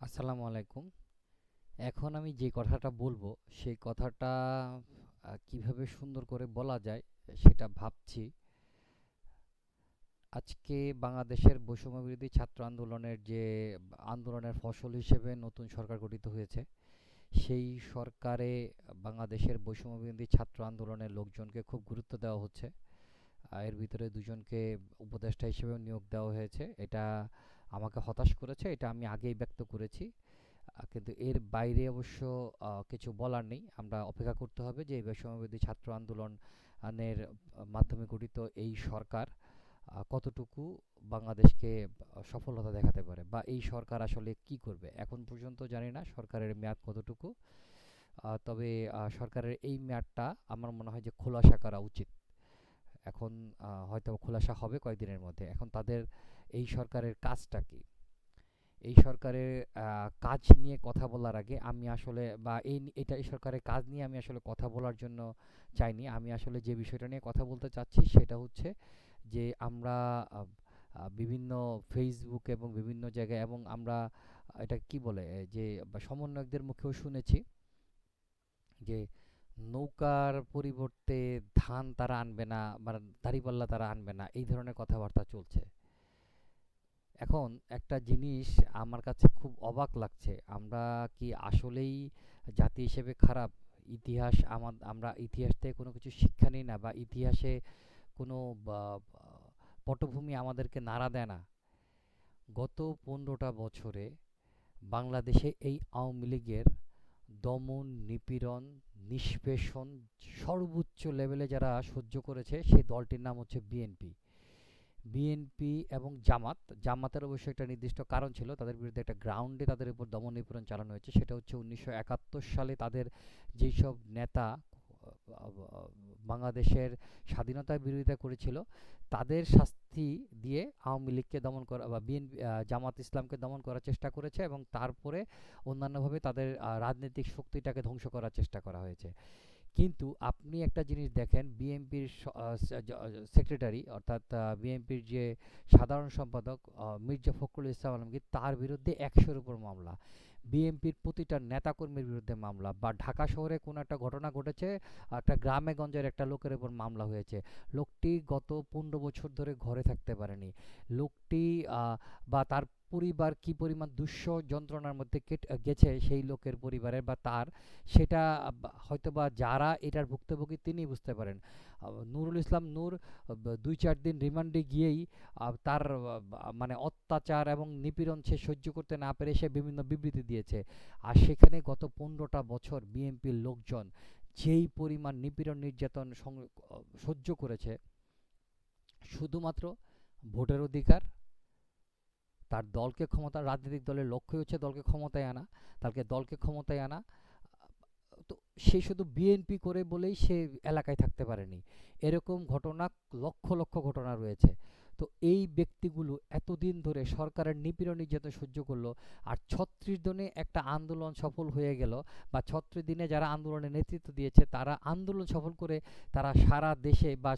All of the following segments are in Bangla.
আসসালামু আলাইকুম। এখন আমি যে কথাটা বলব, সেই কথাটা কীভাবে সুন্দর করে বলা যায় সেটা ভাবছি। আজকে বাংলাদেশের বৈষম্য বিরোধী ছাত্র আন্দোলনের যে, আন্দোলনের ফসল হিসেবে নতুন সরকার গঠিত হয়েছে, সেই সরকারে বাংলাদেশের বৈষম্য বিরোধী ছাত্র আন্দোলনের লোকজনকে খুব গুরুত্ব দেওয়া হচ্ছে। এর ভিতরে দুজনকে উপদেষ্টা হিসেবে নিয়োগ দেওয়া হয়েছে। এটা আমাকে হতাশ করেছে, এটা আমি আগেই ব্যক্ত করেছি। কিন্তু এর বাইরে অবশ্য কিছু বলার নেই। আমরা অপেক্ষা করতে হবে যে, এই ছাত্র আন্দোলনের মাধ্যমে গঠিত এই সরকার কতটুকু বাংলাদেশকে সফলতা দেখাতে পারে বা এই সরকার আসলে কি করবে? এখন পর্যন্ত জানি না সরকারের মেয়াদ কতটুকু। তবে সরকারের এই মেয়াদটা আমার মনে হয় যে খোলাসা করা উচিত। এখন হয়তো খোলাসা হবে কয়েকদিনের মধ্যে। এখন তাদের এই সরকারের কাজটা কি? এই সরকারের কাজ নিয়ে কথা বলার আগে আমি আসলে বা এই এটা এই সরকারের কাজ নিয়ে আমি আসলে কথা বলার জন্য চাইনি। আমি আসলে যে বিষয়টা নিয়ে কথা বলতে চাচ্ছি সেটা হচ্ছে যে আমরা বিভিন্ন ফেসবুক এবং বিভিন্ন জায়গায় এবং আমরা, এটা কি বলে যে সমন্বয়কদের মুখেও শুনেছি যে নৌকার পরিবর্তে ধান তারা আনবে না বা দাঁড়িপাল্লা তারা আনবে না, এই ধরনের কথাবার্তা চলছে। এখন একটা জিনিস আমার কাছে খুব অবাক লাগছে। আমরা কি আসলেই জাতি হিসেবে খারাপ? ইতিহাস আমার, আমরা ইতিহাস থেকে কোনো কিছু শিক্ষা নিই না বা ইতিহাসে কোনো পটভূমি আমাদেরকে নাড়া দেয় না। গত পনেরোটা বছরে বাংলাদেশে এই আওয়ামী লীগের দমন, নিপীড়ন, নিষ্পেষণ সর্বোচ্চ লেভেলে যারা সহ্য করেছে, সেই দলটির নাম হচ্ছে বিএনপি বিএনপি এবং জামাত, জামাতের অবশ্য একটা নির্দিষ্ট কারণ ছিল, তাদের বিরুদ্ধে একটা গ্রাউন্ডে তাদের উপর দমন নিপীড়ন চালানো হয়েছে। সেটা হচ্ছে উনিশশো একাত্তর সালে তাদের যেই সব নেতা, বাংলাদেশের স্বাধীনতার বিরোধিতা করেছিল, তাদের শাস্তি দিয়ে আওয়ামী লীগকে দমন করা বা বিএনপি জামাত ইসলামকে দমন করার চেষ্টা করেছে এবং তারপরে অন্যান্যভাবে তাদের রাজনৈতিক শক্তিটাকে ধ্বংস করার চেষ্টা করা হয়েছে। কিন্তু আপনি একটা জিনিস দেখেন বিএনপির সেক্রেটারি অর্থাৎ বিএনপির যে সাধারণ সম্পাদক মির্জা ফখরুল ইসলাম আলমগীর, তার বিরুদ্ধে একশোর উপর মামলা। বিএনপির প্রতিটা নেতাকর্মীর বিরুদ্ধে মামলা বা ঢাকা শহরে কোনো একটা ঘটনা ঘটেছে, একটা গ্রামে গঞ্জের একটা লোকের উপর মামলা হয়েছে। লোকটি গত পনেরো বছর ধরে ঘরে থাকতে পারেনি। লোকটি বা তার পরিবার কি পরিমাণ দুঃস যন্ত্রণার মধ্যে গেছে সেই লোকের পরিবারের বা তার, সেটা হয়তোবা যারা এটার ভুক্তভোগী তিনি বুঝতে পারেন। নুরুল ইসলাম নূর দুই চার দিন রিমান্ডে গিয়েই তার মানে অত্যাচার এবং নিপীড়ন সে সহ্য করতে না পেরে সে বিভিন্ন বিবৃতি দিয়েছে। আর সেখানে গত পনেরোটা বছর বিএনপির লোকজন যেই পরিমাণ নিপীড়ন, নির্যাতন সহ্য করেছে, শুধুমাত্র ভোটের অধিকার তার দলকে ক্ষমতা, রাজনৈতিক দলের লক্ষ্যই হচ্ছে দলকে ক্ষমতায় আনা তাকে দলকে ক্ষমতায় আনা। তো সে শুধু বিএনপি করে বলেই সে এলাকায় থাকতে পারেনি। এরকম ঘটনা, লক্ষ লক্ষ ঘটনা রয়েছে। তো এই ব্যক্তিগুলো এতদিন ধরে সরকারের নিপীড়ন নির্যাতন সহ্য করল আর ছত্রিশ দিনে একটা আন্দোলন সফল হয়ে গেল বা ছত্রিশ দিনে যারা আন্দোলনের নেতৃত্ব দিয়েছে তারা আন্দোলন সফল করে তারা সারা দেশে বা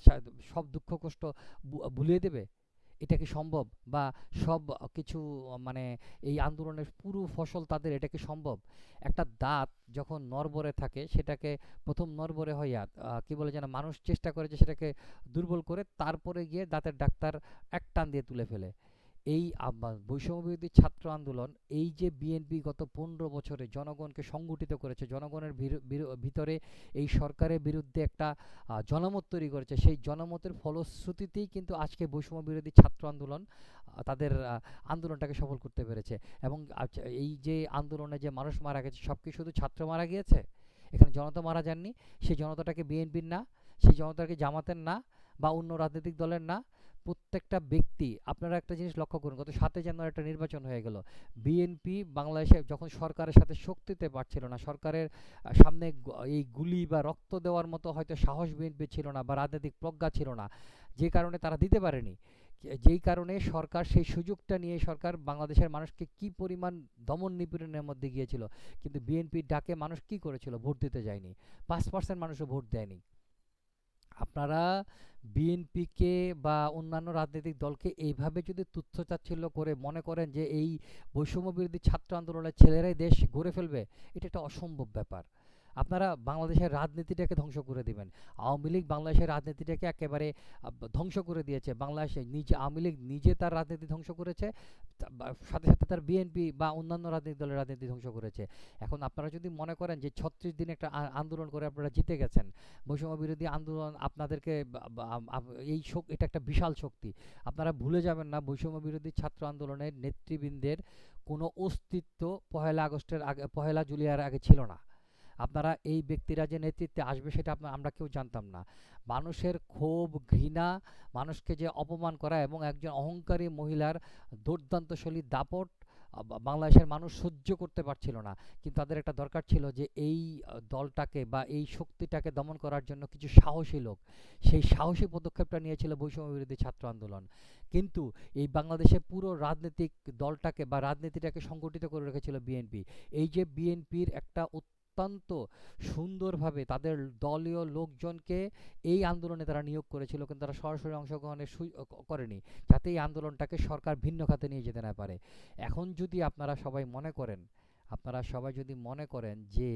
সব দুঃখ, কষ্ট ভুলিয়ে দেবে? এটা কি সম্ভব? বা সব কিছু মানে এই আন্দোলনের পুরো ফসল তাদের এটা কি সম্ভব? একটা দাঁত যখন নরবরে থাকে, সেটাকে প্রথম নরবরে হইয়া কি বলে যেন, মানুষ চেষ্টা করে যে সেটাকে দুর্বল করে তারপরে গিয়ে দাঁতের ডাক্তার এক টান দিয়ে তুলে ফেলে। এই বৈষম্য বিরোধী ছাত্র আন্দোলন, এই যে বিএনপি গত পনেরো বছরে জনগণকে সংগঠিত করেছে, জনগণের ভিতরে এই সরকারের বিরুদ্ধে একটা জনমত তৈরি করেছে, সেই জনমতের ফলশ্রুতিতেই কিন্তু আজকে বৈষম্য বিরোধী ছাত্র আন্দোলন তাদের আন্দোলনটাকে সফল করতে পেরেছে। এবং এই যে আন্দোলনে যে মানুষ মারা গেছে, সব কি শুধু ছাত্র মারা গিয়েছে? এখানে জনতা মারা যাননি? সেই জনতাটাকে বিএনপির না, সেই জনতাকে জামাতের না, বা অন্য রাজনৈতিক দলের না প্রত্যেকটা ব্যক্তি, আপনারা একটা জিনিস লক্ষ্য করুন, গত সাতই জানুয়ারি একটা নির্বাচন হয়ে গেল। বিএনপি বাংলাদেশে যখন সরকারের সাথে শক্তিতে পারছিল না, সরকারের সামনে এই গুলি বা রক্ত দেওয়ার মতো হয়তো সাহস বিএনপি ছিল না বা রাজনৈতিক প্রজ্ঞা ছিল না, যে কারণে তারা দিতে পারেনি। যেই কারণে সরকার সেই সুযোগটা নিয়ে সরকার বাংলাদেশের মানুষকে কি পরিমাণ দমন নিপীড়নের মধ্যে গিয়েছিল, কিন্তু বিএনপির ডাকে মানুষ কি করেছিল? ভোট দিতে যায়নি। পাঁচ পার্সেন্ট মানুষও ভোট দেয়নি। আপনারা বিএনপিকে বা অন্যান্য রাজনৈতিক দলকে এইভাবে যদি তুচ্ছ চাচ্ছিল্য করে মনে করেন যে এই বৈষম্য বিরোধী ছাত্র আন্দোলনের ছেলেরাই দেশ গড়ে ফেলবে, এটা একটা অসম্ভব ব্যাপার। আপনারা বাংলাদেশের রাজনীতিটাকে ধ্বংস করে দিবেন। আওয়ামী লীগ বাংলাদেশের রাজনীতিটাকে একেবারে ধ্বংস করে দিয়েছে। বাংলাদেশে নিজে, আওয়ামী লীগ নিজে তার রাজনীতি ধ্বংস করেছে সাথে সাথে তার বিএনপি বা অন্যান্য রাজনৈতিক দলের রাজনীতি ধ্বংস করেছে। এখন আপনারা যদি মনে করেন যে ছত্রিশ দিন একটা আন্দোলন করে আপনারা জিতে গেছেন, বৈষম্য বিরোধী আন্দোলন আপনাদেরকে এই শোক, এটা একটা বিশাল শক্তি। আপনারা ভুলে যাবেন না, বৈষম্য বিরোধী ছাত্র আন্দোলনের নেতৃবৃন্দের কোনো অস্তিত্ব পহেলা আগস্টের আগে, পহেলা জুলিয়ার আগে ছিল না। আপনারা এই ব্যক্তিরা যে নেতৃত্বে আসবে সেটা আমরা কেউ জানতাম না। মানুষের ক্ষোভ, ঘৃণা, মানুষকে যে অপমান করা এবং একজন অহংকারী মহিলার দুর্দান্তশৈলী দাপট বাংলাদেশের মানুষ সহ্য করতে পারছিল না। কিন্তু তাদের একটা দরকার ছিল যে এই দলটাকে বা এই শক্তিটাকে দমন করার জন্য কিছু সাহসী লোক। সেই সাহসী পদক্ষেপটা নিয়েছিল বৈষম্য বিরোধী ছাত্র আন্দোলন। কিন্তু এই বাংলাদেশের পুরো রাজনৈতিক দলটাকে বা রাজনীতিটাকে সংগঠিত করে রেখেছিল বিএনপি। এই যে বিএনপির একটা অত্যন্ত সুন্দরভাবে তাদের দলীয় লোকজনকে এই আন্দোলনে তারা নিয়োগ করেছিল, কিন্তু তারা সরাসরি অংশগ্রহণের সু- করেনি, যাতে এই আন্দোলনটাকে সরকার ভিন্ন খাতে নিয়ে যেতে না পারে। এখন যদি আপনারা সবাই মনে করেন আপনারা সবাই যদি মনে করেন যে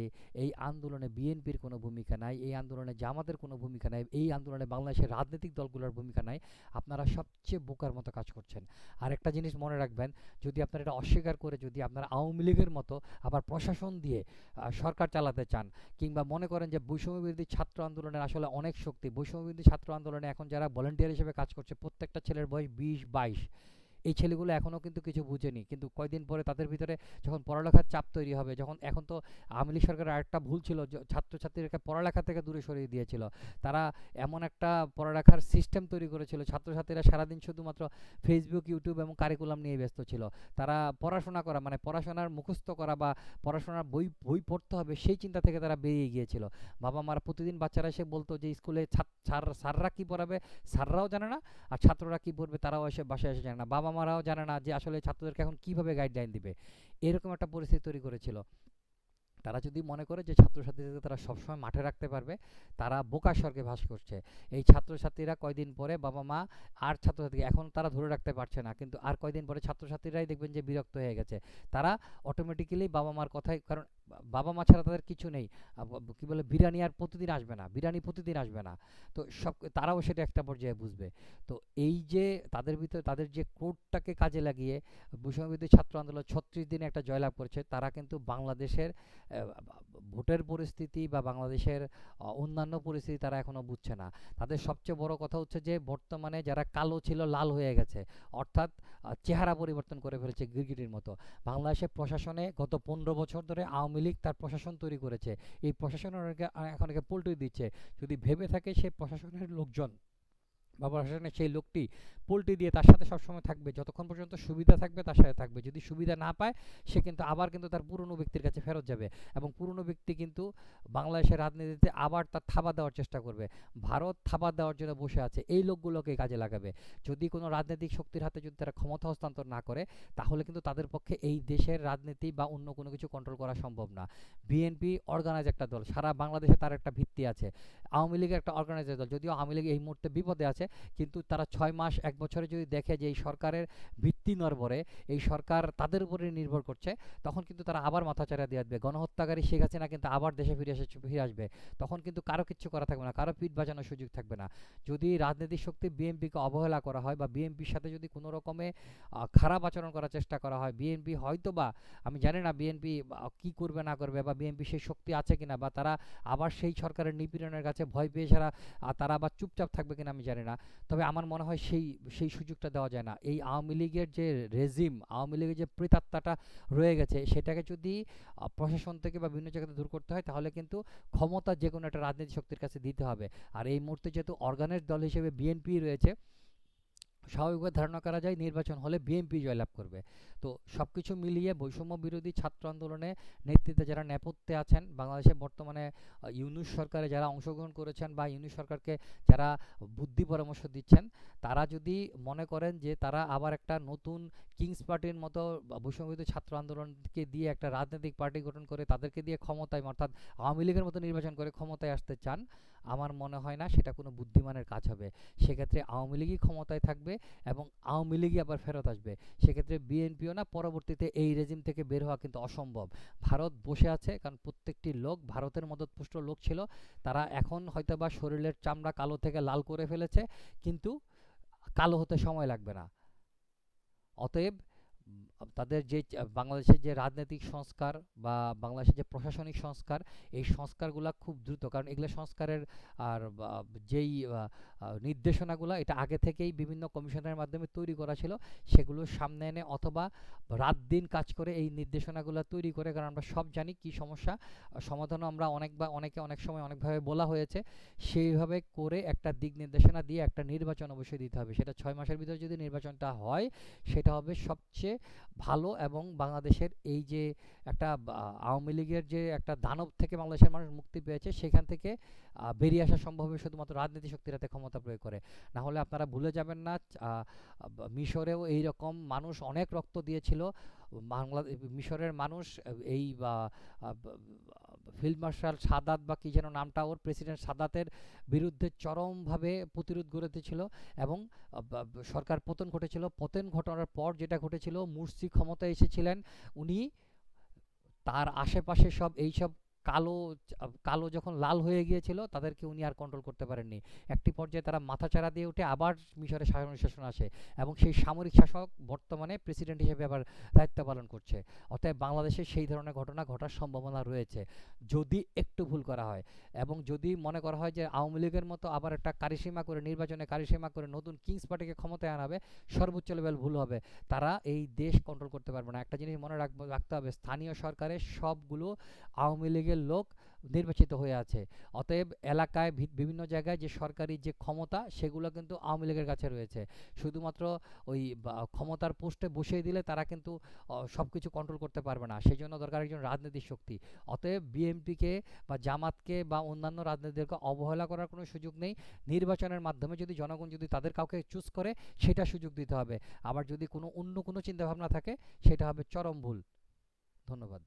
এই আন্দোলনে বিএনপির কোনো ভূমিকা নাই, এই আন্দোলনে জামাতের কোনো ভূমিকা নাই, এই আন্দোলনে বাংলাদেশের রাজনৈতিক দলগুলোর ভূমিকা নাই, আপনারা সবচেয়ে বোকার মতো কাজ করছেন। আর একটা জিনিস মনে রাখবেন, যদি আপনারা এটা অস্বীকার করে যদি আপনারা আওয়ামী লীগের মতো আবার প্রশাসন দিয়ে সরকার চালাতে চান কিংবা মনে করেন যে বৈষম্য বিরোধী ছাত্র আন্দোলনের আসলে অনেক শক্তি, বৈষম্য বিরোধী ছাত্র আন্দোলনে এখন যারা ভলেন্টিয়ার হিসেবে কাজ করছে, প্রত্যেকটা ছেলের বয়স বিশ, বাইশ। এই ছেলেগুলো এখনও কিন্তু কিছু বুঝেনি। কিন্তু কয়দিন পরে তাদের ভিতরে যখন পড়ালেখার চাপ তৈরি হবে, যখন এখন তো আওয়ামী লীগ সরকারের আরেকটা ভুল ছিল ছাত্রছাত্রীদেরকে পড়ালেখা থেকে দূরে সরিয়ে দিয়েছিল, তারা এমন একটা পড়ালেখার সিস্টেম তৈরি করেছিল, ছাত্রছাত্রীরা সারাদিন শুধুমাত্র ফেসবুক ইউটিউব এবং কারিকুলাম নিয়ে ব্যস্ত ছিল। তারা পড়াশোনা করা মানে পড়াশোনার মুখস্থ করা বা পড়াশোনার বই বই পড়তে হবে সেই চিন্তা থেকে তারা বেরিয়ে গিয়েছিল। বাবা মারা প্রতিদিন বাচ্চারা এসে বলতো যে, স্কুলে স্যাররা কী পড়াবে? স্যাররাও জানে না, আর ছাত্ররা কী পড়বে তারাও এসে বাসায় এসে জানে না। বাবা মারাও জানে না যে আসলে ছাত্রদেরকে এখন কীভাবে গাইডলাইন দিবে। এরকম একটা পরিস্থিতি তৈরি করেছিল। তারা যদি মনে করে যে ছাত্রছাত্রীদেরকে তারা সবসময় মাঠে রাখতে পারবে, তারা বোকা স্বর্গে ভাস করছে। এই ছাত্রছাত্রীরা কয়দিন পরে বাবা মা আর ছাত্রছাত্রীকে এখন তারা ধরে রাখতে পারছে না, কিন্তু আর কয়দিন পরে ছাত্রছাত্রীরাই দেখবেন যে বিরক্ত হয়ে গেছে। তারা অটোমেটিক্যালি বাবা মার কথাই, কারণ বাবা মা ছাড়া তাদের কিছু নেই। কি বলে, বিরিয়ানি আর প্রতিদিন আসবে না, বিরিয়ানি প্রতিদিন আসবে না। তো সব, তারাও সেটা একটা পর্যায়ে বুঝবে। তো এই যে তাদের ভিতরে, তাদের যে কোডটাকে কাজে লাগিয়ে বৈষম্যবিরোধী ছাত্র আন্দোলন ছত্রিশ দিনে একটা জয়লাভ করেছে, তারা কিন্তু বাংলাদেশের ভোটের পরিস্থিতি বা বাংলাদেশের অন্যান্য পরিস্থিতি তারা এখনও বুঝছে না। তাদের সবচেয়ে বড় কথা হচ্ছে যে, বর্তমানে যারা কালো ছিল, লাল হয়ে গেছে। অর্থাৎ চেহারা পরিবর্তন করে ফেলেছে গিরগিটির মতো। বাংলাদেশের প্রশাসনে গত পনেরো বছর ধরে আওয়ামী লীগ তার প্রশাসন তৈরি করেছে। এই প্রশাসন এখন একে পল্টি দিচ্ছে। যদি ভেবে থাকে সে প্রশাসনের লোকজন। বা প্রশাসনের সেই লোকটি পোল্টি দিয়ে তার সাথে সবসময় থাকবে, যতক্ষণ পর্যন্ত সুবিধা থাকবে তার সাথে থাকবে। যদি সুবিধা না পায়, সে কিন্তু আবার কিন্তু তার পুরনো ব্যক্তির কাছে ফেরত যাবে এবং পুরনো ব্যক্তি কিন্তু বাংলাদেশের রাজনীতিতে আবার তার থাবা দেওয়ার চেষ্টা করবে। ভারত থাবা দেওয়ার জন্য বসে আছে, এই লোকগুলোকে কাজে লাগাবে। যদি কোনো রাজনৈতিক শক্তির হাতে যদি তারা ক্ষমতা হস্তান্তর না করে, তাহলে কিন্তু তাদের পক্ষে এই দেশের রাজনীতি বা অন্য কোনো কিছু কন্ট্রোল করা সম্ভব না। বিএনপি অর্গানাইজ একটা দল, সারা বাংলাদেশে তার একটা ভিত্তি আছে। আওয়ামী লীগের একটা অর্গানাইজ দল, যদিও আওয়ামী লীগ এই মুহূর্তে বিপদে আছে কিন্তু তারা ছয় মাস, এক বছরে যদি দেখে যে এই সরকারের ভিত্তি নড়বড়ে, এই সরকার তাদের উপরে নির্ভর করছে, তখন কিন্তু তারা আবার মাথাচাড়া দিয়ে আসবে। গণহত্যাকারী শেখ হাসিনা কিন্তু আবার দেশে ফিরে এসে ফিরে আসবে। তখন কিন্তু কারও কিচ্ছু করা থাকবে না, কারও পিঠ বাজানোর সুযোগ থাকবে না। যদি রাজনৈতিক শক্তি বিএনপিকে অবহেলা করা হয় বা বিএনপির সাথে যদি কোনো রকমে খারাপ আচরণ করার চেষ্টা করা হয়, বিএনপি হয়তো বা আমি জানি না বিএনপি কি করবে না করবে বা বিএনপি সেই শক্তি আছে কিনা বা তারা আবার সেই সরকারের নিপীড়নের কাছে ভয় পেয়ে সারা তারা আবার চুপচাপ থাকবে কিনা আমি জানি না। তবে আমার মনে হয় সেই সেই সুযোগটা দেওয়া যায় না। এই আওয়ামী লীগের যে রেজিম, আওয়ামী লীগের যে প্রেতাত্মাটা রয়ে গেছে, সেটাকে যদি প্রশাসন থেকে বা বিভিন্ন জায়গাতে দূর করতে হয়, তাহলে কিন্তু ক্ষমতা যে কোনো একটা রাজনৈতিক শক্তির কাছে দিতে হবে। আর এই মুহূর্তে যেহেতু অর্গানাইজ দল হিসেবে বিএনপি রয়েছে স্বাভাবিকভাবে ধারণা করা যায় নির্বাচন হলে বিএনপি জয়লাভ করবে। তো সব কিছু মিলিয়ে বৈষম্য বিরোধী ছাত্র আন্দোলনে নেতৃত্বে যারা নেপথ্যে আছেন, বাংলাদেশে বর্তমানে ইউনুস সরকারে যারা অংশগ্রহণ করেছেন বা ইউনূস সরকারকে যারা বুদ্ধি পরামর্শ দিচ্ছেন, তারা যদি মনে করেন যে তারা আবার একটা নতুন কিংস পার্টির মতো বৈষম্য বিরোধী ছাত্র আন্দোলনকে দিয়ে একটা রাজনৈতিক পার্টি গঠন করে তাদেরকে দিয়ে ক্ষমতায়, অর্থাৎ আওয়ামী লীগের মতো নির্বাচন করে ক্ষমতায় আসতে চান আমার মনে হয় না সেটা কোনো বুদ্ধিমানের কাজ হবে। সেক্ষেত্রে আওয়ামী লীগই ক্ষমতায় থাকবে এবং আওয়ামী লীগই আবার ফেরত আসবে। সেক্ষেত্রে বিএনপিও না পরবর্তীতে এই রেজিম থেকে বের হওয়া কিন্তু অসম্ভব। ভারত বসে আছে কারণ প্রত্যেকটি লোক, ভারতের মদতপুষ্ট লোক ছিল। তারা এখন হয়তো বা শরীরের চামড়া কালো থেকে লাল করে ফেলেছে, কিন্তু কালো হতে সময় লাগবে না। অতএব তাদের যে বাংলাদেশের যে রাজনৈতিক সংস্কার বা বাংলাদেশের যে প্রশাসনিক সংস্কার, এই সংস্কারগুলা খুব দ্রুত। কারণ এগুলো সংস্কারের আর যেই নির্দেশনাগুলো, এটা আগে থেকেই বিভিন্ন কমিশনের মাধ্যমে তৈরি করা ছিল, সেগুলো সামনে এনে অথবা রাত দিন কাজ করে এই নির্দেশনাগুলো তৈরি করে, কারণ আমরা সব জানি কি সমস্যা। সমাধানও আমরা অনেক বা, অনেকে অনেক সময় অনেকভাবে বলা হয়েছে, সেইভাবে করে একটা দিক নির্দেশনা দিয়ে একটা নির্বাচন অবশ্যই দিতে হবে। সেটা ছয় মাসের ভিতরে যদি নির্বাচনটা হয়, সেটা হবে সবচেয়ে ভালো এবং বাংলাদেশের এই যে একটা আওয়ামী লীগের যে একটা দানব থেকে বাংলাদেশের মানুষ মুক্তি পেয়েছে, সেখান থেকে বেরিয়ে আসা সম্ভব হবে শুধুমাত্র রাজনীতি শক্তির হাতে ক্ষমতা প্রয়োগ করে। না হলে আপনারা ভুলে যাবেন না মিশরেও এই রকম মানুষ অনেক রক্ত দিয়েছিল। বাংলাদেশ মিশরের মানুষ এই ফিল্ড মার্শাল সাদাত বা কী যেন নামটা, ওর প্রেসিডেন্ট সাদাতের বিরুদ্ধে চরমভাবে প্রতিরোধ গড়ে গড়েছিল এবং সরকার পতন ঘটেছিল। পতন ঘটনার পর যেটা ঘটেছিল, মুরসি ক্ষমতায় এসেছিলেন। উনি তার আশেপাশে সব এইসব কালো কালো যখন লাল হয়ে গিয়েছিল, তাদেরকে উনি আর কন্ট্রোল করতে পারেননি। একটি পর্যায়ে তারা মাথাচাড়া দিয়ে উঠে আবার মিশরে শাসন শাসন আসে এবং সেই সামরিক শাসক বর্তমানে প্রেসিডেন্ট হিসেবে আবার দায়িত্ব পালন করছে। অতএব বাংলাদেশে সেই ধরনের ঘটনা ঘটার সম্ভাবনা রয়েছে। যদি একটু ভুল করা হয় এবং যদি মনে করা হয় যে আওয়ামী লীগের মতো আবার একটা কারিসীমা করে, নির্বাচনে কারিসীমা করে নতুন কিংস পার্টিকে ক্ষমতায় আনাবে, সর্বোচ্চ লেভেল ভুল হবে। তারা এই দেশ কন্ট্রোল করতে পারবে না। একটা জিনিস মনে রাখতে হবে, স্থানীয় সরকারের সবগুলো আওয়ামী লীগের লোক নির্বাচিত হয়ে আছে। অতএব এলাকায় বিভিন্ন জায়গায় যে সরকারি যে ক্ষমতা, সেগুলো কিন্তু আওয়ামী লীগের কাছে রয়েছে। শুধুমাত্র ওই ক্ষমতার পোস্টে বসিয়ে দিলে তারা কিন্তু সব কিছু কন্ট্রোল করতে পারবে না। সেই জন্য দরকার একজন রাজনৈতিক শক্তি। অতএব বিএনপিকে বা জামাতকে বা অন্যান্য রাজনীতিদেরকে অবহেলা করার কোনো সুযোগ নেই। নির্বাচনের মাধ্যমে যদি জনগণ যদি তাদের কাউকে চুজ করে, সেটা সুযোগ দিতে হবে। আবার যদি কোনো অন্য কোনো চিন্তাভাবনা থাকে, সেটা হবে চরম ভুল। ধন্যবাদ।